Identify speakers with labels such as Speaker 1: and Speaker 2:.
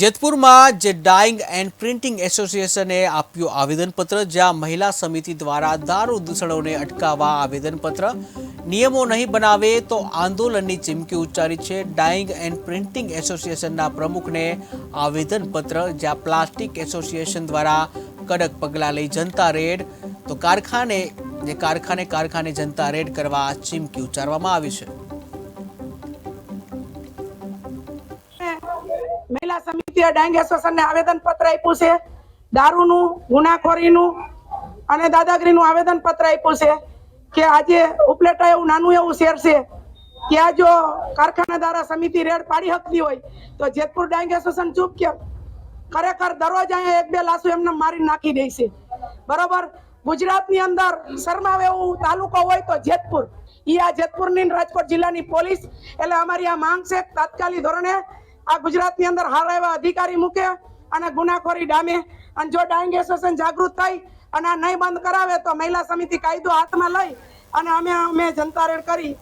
Speaker 1: જેતપુરમાં જે dying and printing એસોસિએશને આપ્યું આવેદનપત્ર, જ્યાં મહિલા સમિતિ દ્વારા દારૂ દૂષણોને અટકાવવા આવેદનપત્ર. નિયમો નહીં બનાવે તો આંદોલનની ચીમકી ઉચ્ચારી છે. ડાઇંગ એન્ડ પ્રિન્ટિંગ એસોસિએશનના પ્રમુખને આવેદનપત્ર, જ્યાં પ્લાસ્ટિક એસોસિએશન દ્વારા કડક પગલાં લઈ જનતા રેડ. તો કારખાને, જે કારખાને કારખાને જનતા રેડ કરવા ચીમકી ઉચ્ચારવામાં આવી છે.
Speaker 2: મહિલા સમિતિએ ડાંગ એસોસિએશનને આવેદન પત્ર આપ્યું છે. દારૂનું, ગુનાખોરીનું અને દાદાગીરીનું આવેદન પત્ર આપ્યું છે કે આજે ઉપલેટા એવું નાનું એવું શેર છે, ત્યાં જો કારખાના દ્વારા સમિતિ રેડ પાડી શકતી હોય, તો જેતપુર ડાંગ એસોસિએશન ચૂપ કેમ ખરેખર દરરોજ અહીંયા એક બે લાસુ એમને મારી નાખી દે છે. બરોબર? ગુજરાતની અંદર શરમાવે એવું તાલુકો હોય તો જેતપુર. ઈ આ જેતપુરની રાજકોટ જિલ્લાની પોલીસ, એટલે અમારી આ માંગ છે તાત્કાલિક ધોરણે આ ગુજરાતની અંદર હારા એવા અધિકારી મૂકે અને ગુનાખોરી ડામે. અને જો ડાયંગ એસોસિએશન જાગૃત થઈ અને આ નહીં બંધ કરાવે તો મહિલા સમિતિ કાયદો હાથમાં લઈ અને અમે અમે જનતા રેડ કરી.